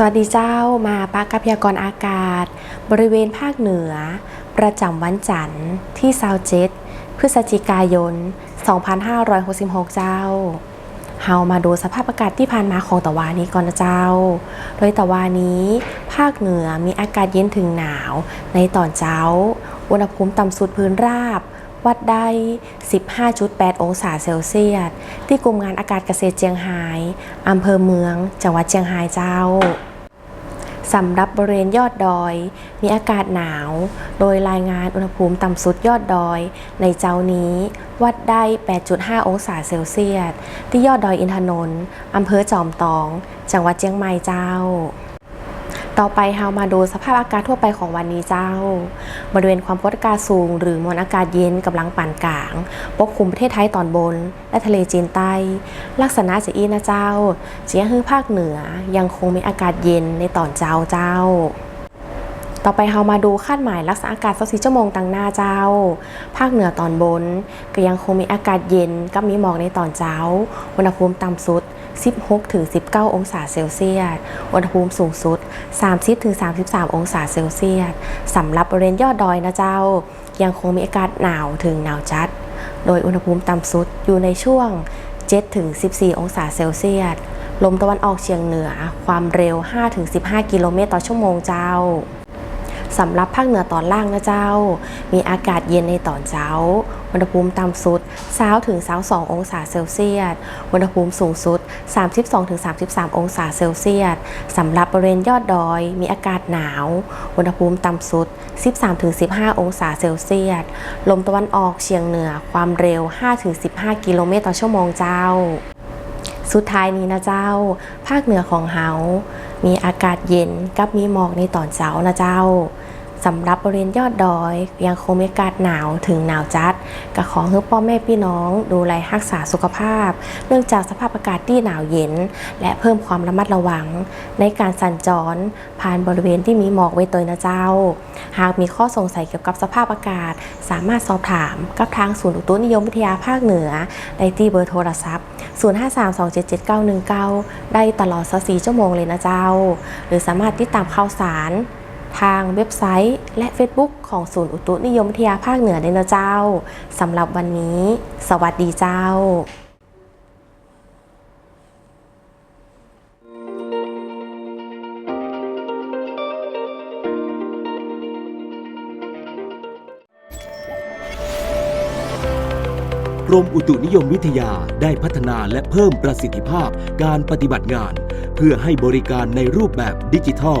สวัสดีเจ้ามาปากพยากรอากาศ บริเวณภาคเหนือ ประจำวันจันทร์ที่27พฤศจิกายน 2566 เจ้าเฮามาดูสภาพอากาศที่ผ่านมาของตะวันนี้ก่อนนะเจ้า โดยตะวันนี้ ภาคเหนือมีอากาศเย็นถึงหนาว ในตอนเช้า อุณหภูมิต่ำสุดพื้นราบ วัดได้ 15.8 องศาเซลเซียส ที่กลุ่มงานอากาศเกษตรเจียงไฮ้อำเภอเมือง จังหวัดเชียงรายเจ้า สำหรับบริเวณยอดดอย มีอากาศหนาว โดยรายงานอุณหภูมิต่ำสุดยอดดอย ในเจ้านี้วัดได้ 8.5 องศาเซลเซียส ที่ยอดดอยอินทนนท์อำเภอจอมตอง จังหวัดเชียงใหม่เจ้า ต่อไปเฮามาดูสภาพอากาศทั่วไปของวันนี้เจ้า บริเวณความกดอากาศสูง หรือมวลอากาศเย็นกำลังปานกลาง ปกคลุมประเทศไทยตอนบน และทะเลจีนใต้ ลักษณะจะอีนะเจ้าเจียฮือภาคเหนือยังคงมีอากาศเย็นในตอนเช้าเจ้า ต่อไปเฮามาดูคาดหมายลักษณะอากาศ24ชั่วโมงต่างหน้าเจ้า ภาคเหนือตอนบน ก็ยังคงมีอากาศเย็นกับมีหมอกในตอนเช้า อุณหภูมิต่ำสุด 16ถึง19 องศาเซลเซียส อุณหภูมิสูงสุด 30ถึง33 องศาเซลเซียสสำหรับบริเวณยอดดอยนะเจ้า ยังคงมีอากาศหนาวถึงหนาวจัด โดยอุณหภูมิต่ำสุดอยู่ในช่วง7ถึง14 องศาเซลเซียส ลมตะวันออกเฉียงเหนือ ความเร็ว5ถึง15 กิโลเมตรต่อชั่วโมงเจ้า สำหรับภาคเหนือตอนล่างนะเจ้า มีอากาศเย็นในตอนเช้า อุณหภูมิต่ำสุด20ถึง22องศาเซลเซียส อุณหภูมิสูงสุด 32ถึง33 องศาเซลเซียสสำหรับบริเวณยอดดอย มีอากาศหนาว อุณหภูมิต่ำสุด 13ถึง15 องศาเซลเซียส ลมตะวันออกเฉียงเหนือความเร็ว5ถึง15 กิโลเมตรต่อชั่วโมงเจ้า สุดท้ายนี้นะเจ้า ภาคเหนือของเฮา มีอากาศเย็นกับมีหมอกในตอนเช้านะเจ้า สำหรับบริเวณยอดดอย ยังคงมีอากาศหนาวถึงหนาวจัดก็ขอให้พ่อแม่พี่น้อง ดูแลรักษาสุขภาพ เนื่องจากสภาพอากาศที่หนาวเย็น และเพิ่มความระมัดระวัง ในการสัญจร ผ่านบริเวณที่มีหมอกไว้ตัวนะเจ้า หากมีข้อสงสัยเกี่ยวกับสภาพอากาศ สามารถสอบถามกับทางศูนย์อุตุนิยมวิทยาภาคเหนือได้ที่เบอร์โทรศัพท์ 0532777919 ได้ตลอด24ชั่วโมงเลยนะเจ้า หรือสามารถติดตามข่าวสาร ทางเว็บไซต์ และ Facebook ของศูนย์อุตุนิยมวิทยาภาคเหนือได้นะเจ้าสำหรับวันนี้ สวัสดีเจ้ากรมอุตุนิยมวิทยาได้พัฒนาและเพิ่มประสิทธิภาพการปฏิบัติงาน เพื่อให้บริการในรูปแบบดิจิทัล